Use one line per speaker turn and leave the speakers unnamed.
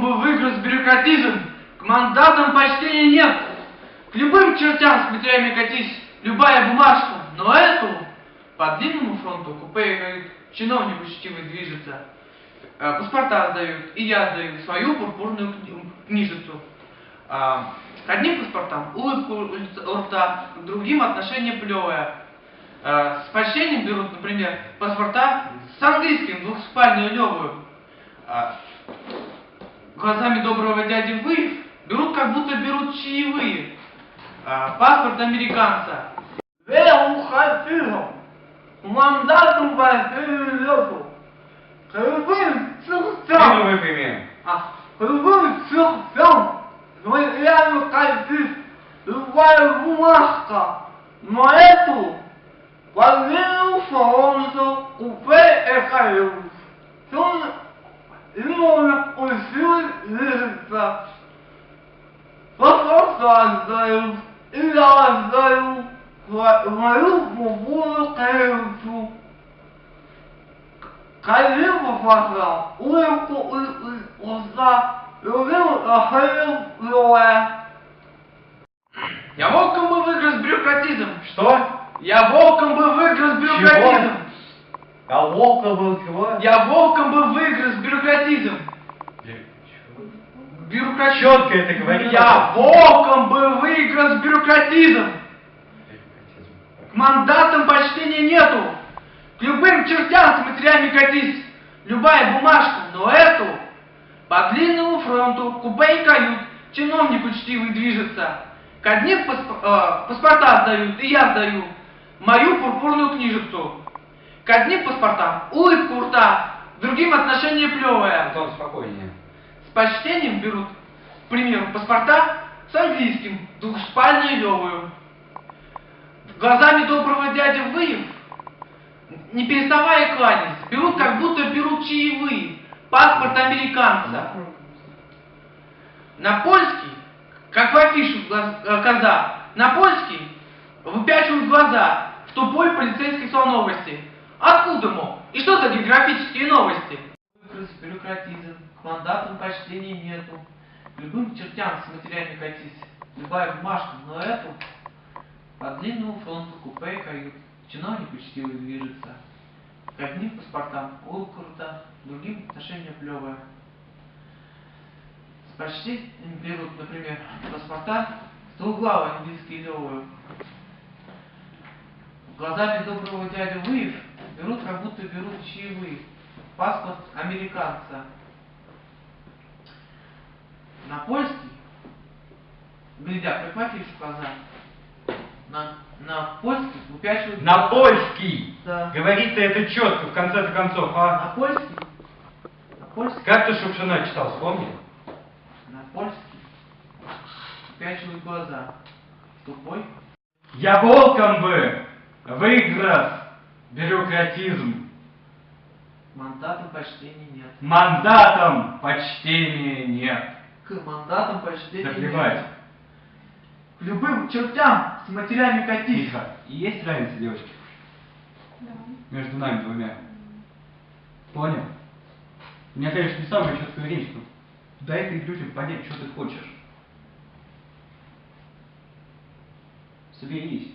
бы выгрыз бюрократизм, к мандатам почтения нет. К любым чертям с матерями катись, любая бумажка, но эту по длинному фронту купе кают, чиновник учтивый движется. Э, Паспорта сдают, и я сдаю свою пурпурную кни- книжицу. А, К одним паспортам улыбку у рта, к другим отношение плевое. Э, С почтением берут, например, паспорта с английским двухспальную левую. Глазами доброго дяди Выев берут, как будто берут чаевые. А, Паспорт американца. Веру хочу, мандату лету. Любым
Спину
чертям,
выпрями.
а, любым чертям, материальный кредит, любая бумажка, но эту Владимиру Фронту купе Экаюс. Он именно Паспорта сдают, и в мою бубую каюту. Калибу пошла, улыбку из уста, любил охренел левая. Я волком бы выгрыз бюрократизм.
Что?
Я волком бы выгрыз бюрократизм.
А волка был чего?
Я волком бы выгрыз бюрократизм. Бюрократизм.
Четко это говорил.
Я волком бы выгрыз бюрократизм. К мандатам почтения нету. К любым чертям с матерями катись. Любая бумажка, но эту по длинному фронту, купе и кают, чиновник учтивый движется. К одним пасп- э, паспорта сдают, и я сдаю мою пурпурную книжицу. К одним паспортам улыбку рта, другим отношение плевое.
Антон, спокойнее.
С почтением берут, к примеру, паспорта с английским, двухспальную левую. Глазами доброго дяди Выев, не переставая кланяться, берут, как будто берут чаевые, паспорт американца. На польский, как в афишу э, коза, на польский выпячивают глаза в тупой полицейской словновости. Откуда, мол? И что за географические новости? Бюрократизм, к мандатам почтения нету. Любым чертям с матерями катись. Любая бумажка, но эту по длинному фронту купе кают. Чиновник учтивый движется. К одним паспортам улыбка рта, другим отношение плевое. С почтением берут, например, паспорта с двуглавой английской левую. Глазами доброго дядю Выев берут, как будто берут чаевые. Паспорт американца. На польский, глядя, афишу глаза, на, на польский выпячивают...
На польский!
Да.
Говорится это четко, в конце-то концов, а?
На польский? На польский?
Как ты Шукшина читал, вспомни?
На польский выпячивают глаза. Тупой?
Я волком бы выиграл бюрократизм.
Мандатом почтения нет.
Мандатом почтения нет.
К мандатам почтения
Да
нет.
плевать.
К любым чертям с матерями катись.
Тихо. И есть разница, девочки?
Да.
Между нами двумя. Понял? У меня, конечно, не самая четкая речь, но дай ты людям понять, что ты хочешь. Соберись.